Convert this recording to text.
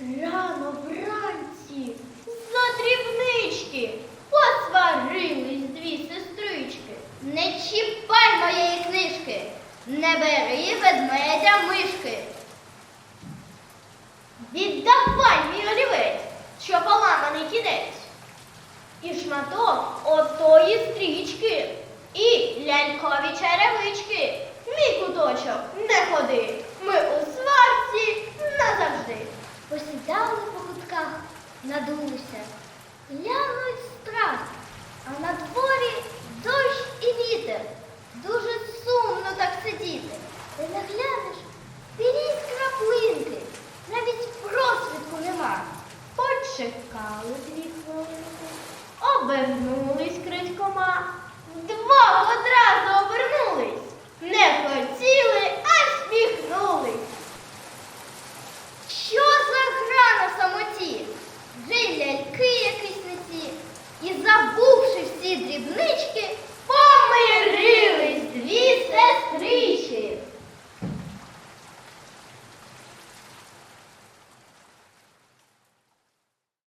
Рано вранці за дрібнички посварились дві сестрички. Не чіпай моєї книжки, не бери ведмедя мишки. Віддавай мій олівець, що поламаний кінець. І шматок отої стрічки, і лялькові черевички. Мій куточок не надулися, глянуть страх, а на дворі дощ і вітер. Дуже сумно так сидіти. Ти не глянеш, білі краплинки, навіть просвідку нема. Почекали забувши всі дрібнички,